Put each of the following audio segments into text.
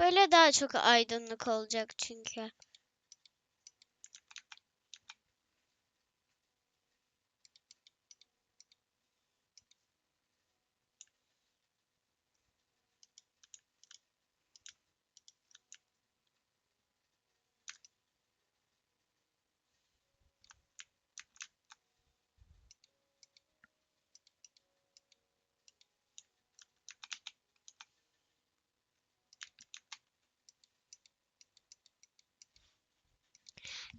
Böyle daha çok aydınlık olacak çünkü.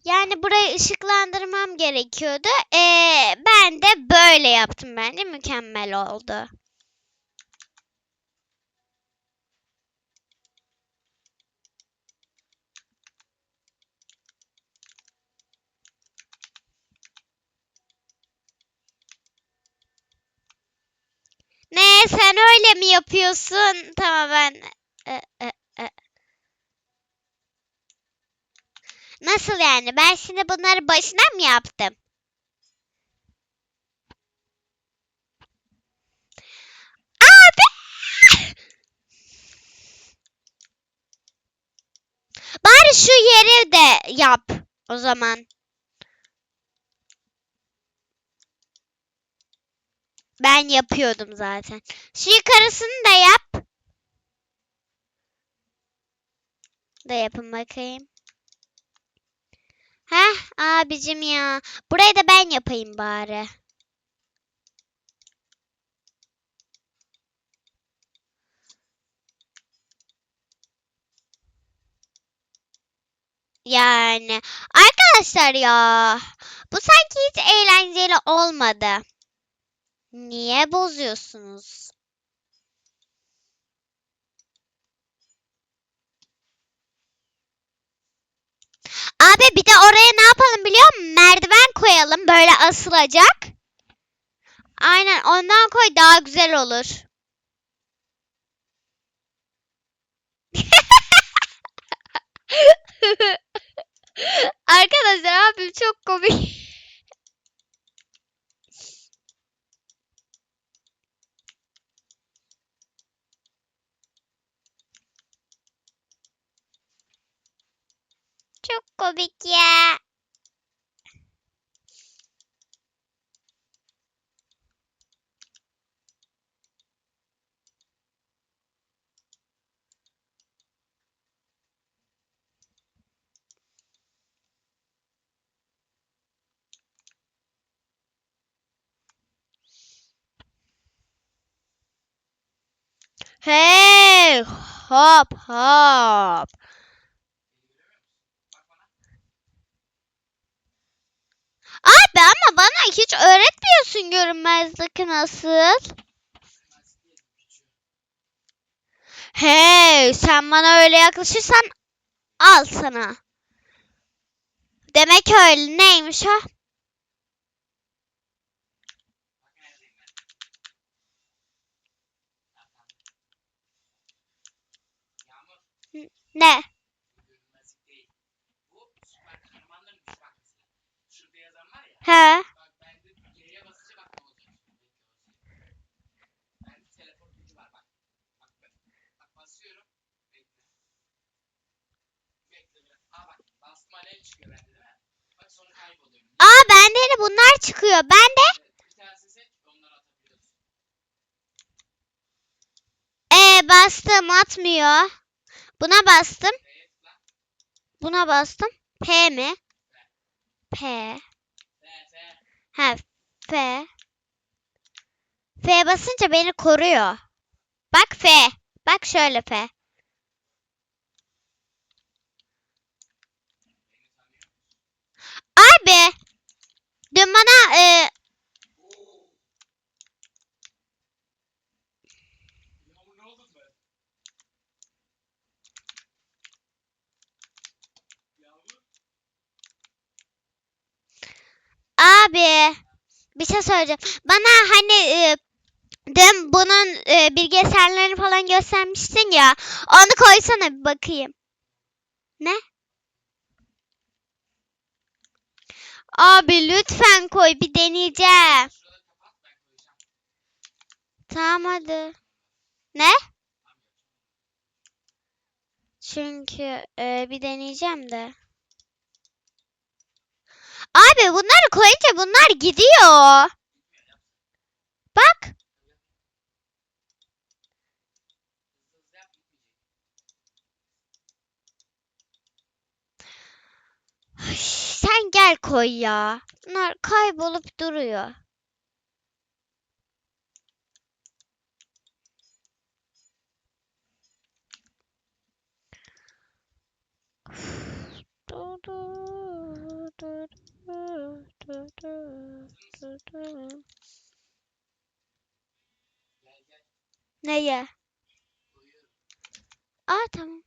Yani burayı ışıklandırmam gerekiyordu. Ee, ben de böyle yaptım bence mükemmel oldu. Ne sen öyle mi yapıyorsun? Tamam ben e, e, e. Nasıl yani? Ben şimdi bunları başına mı yaptım? Abi! Bari şu yeri de yap o zaman. Ben yapıyordum zaten. Şu yukarısını da yap. Da yapın bakayım. Heh abicim ya. Burayı da ben yapayım bari. Yani arkadaşlar ya bu sanki hiç eğlenceli olmadı. Niye bozuyorsunuz? Abi bir de oraya ne yapalım biliyor musun? Merdiven koyalım böyle asılacak. Aynen ondan koy daha güzel olur. Arkadaşlar abim çok komik. Çok komik ya. Hey, hop hop. Abi ama bana hiç öğretmiyorsun görünmezlik nasıl. Hey, sen bana öyle yaklaşırsan al sana. Demek öyle. Neymiş o? Ne? Görünmezlik değil. Bu süper kahramanların gücü bak mesela. Şurada yazan var ya. He. Bak ben de G'ye basınca bak ne olacak. Ben teleport gücü var bak. Bak bak. Bak basıyorum. Bekle. Bekle biraz. Aa bende de bunlar çıkıyor. Ben de Bir tanesini seç. Onları atabiliyorsun. e bastım atmıyor. Buna bastım. Buna bastım. P mi? P. Ha F. F basınca beni koruyor. Bak F. Bak şöyle F. Abi. Dün bana e, Oo. Yağmur ne oldu be? Yağmur. Abi bir şey söyleyeceğim. Bana hani e, dün bunun e, bilgisayarlarını falan göstermiştin ya. Onu koysana bir bakayım. Ne? Abi lütfen koy bir deneyeceğim. Tamam hadi. Ne? Çünkü e, bir deneyeceğim de. Abi bunları koyunca bunlar gidiyor. Bak. Sen gel koy ya. Bunlar kaybolup duruyor. Gel Neye? Aa tamam.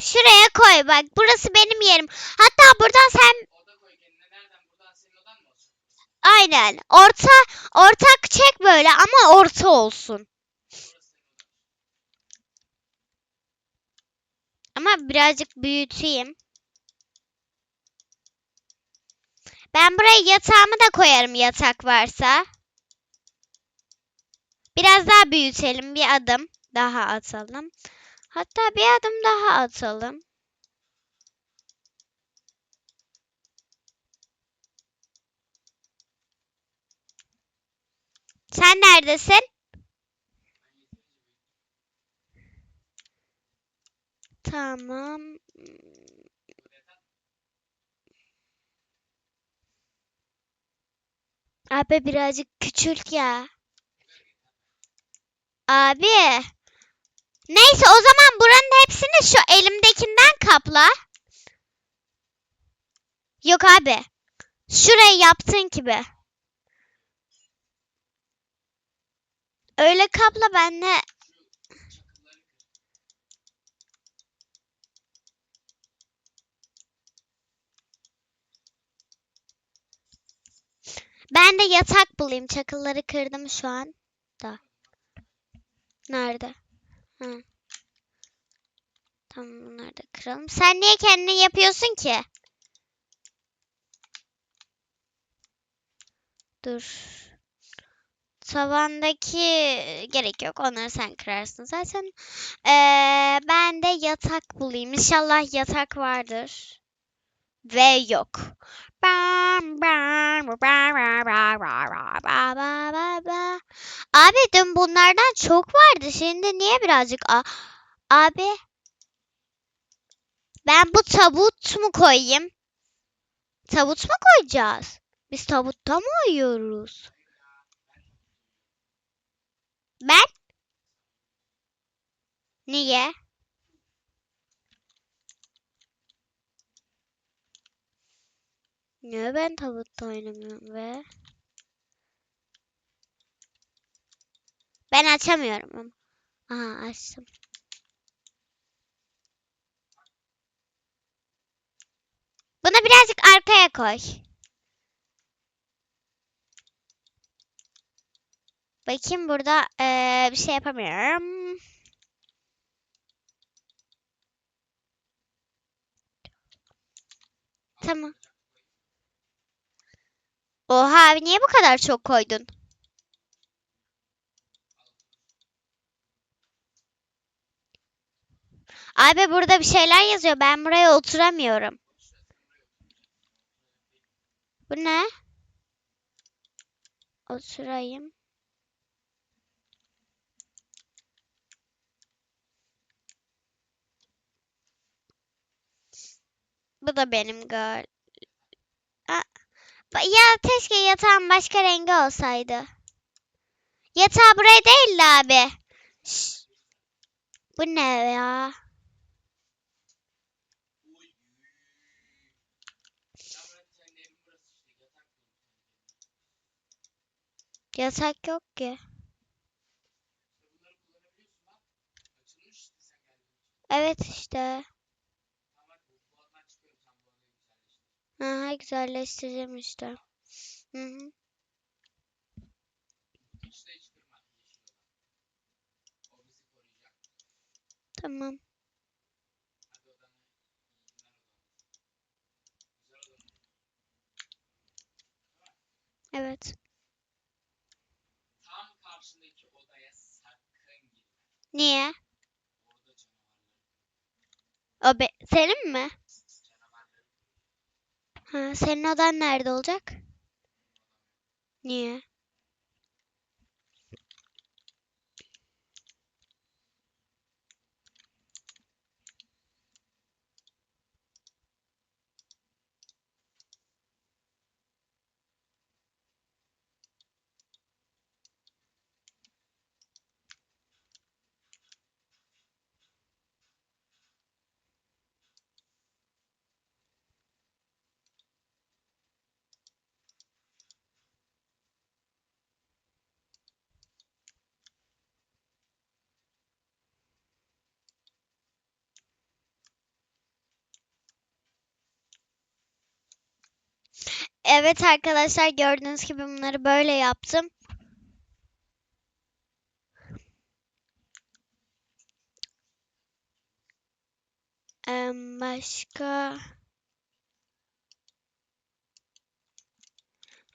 Şuraya koy bak. Burası benim yerim. Hatta buradan sen aynen orta ortak çek böyle ama orta olsun. Ama birazcık büyüteyim. Ben buraya yatağımı da koyarım yatak varsa. Biraz daha büyütelim. Bir adım daha atalım. Hatta bir adım daha atalım. Sen neredesin? Tamam. Abi birazcık küçült ya. Abi. Neyse o zaman buranın hepsini şu elimdekinden kapla. Yok abi. Şurayı yaptığın gibi. Öyle kapla ben de ben de yatak bulayım. Çakılları kırdım şu an. Nerede? Hı. Tamam bunları da kıralım. Sen niye kendini yapıyorsun ki? Dur. Tavandaki gerek yok. Onları sen kırarsın zaten. Ee, ben de yatak bulayım. İnşallah yatak vardır. Ve yok. Abi dün bunlardan çok vardı. Şimdi niye birazcık A abi ben bu tabut mu koyayım? Tabut mu koyacağız? Biz tabutta mı uyuyoruz? Ben? Niye? Niye ben tabutta oynamıyorum be? Ben açamıyorum ama. Aha açtım. Bunu birazcık arkaya koy. Bakayım burada eee, bir şey yapamıyorum. Tamam. Oha abi niye bu kadar çok koydun? Abi burada bir şeyler yazıyor. Ben buraya oturamıyorum. Bu ne? Oturayım. Bu da benim gal. Ya keşke yatağın başka rengi olsaydı. Yatağı buraya değil abi. Şş. Bu ne ya? Yatak yok ki. Evet işte. güzelleştireceğim işte. Hı hı. Tamam. Evet. Tam karşındaki odaya sakın girme. Niye? O be senin mi? Ha, senin odan nerede olacak? Niye? Evet arkadaşlar gördüğünüz gibi bunları böyle yaptım. Başka...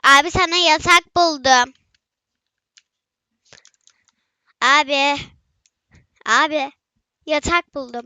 Abi sana yatak buldum. Abi. Abi. Yatak buldum.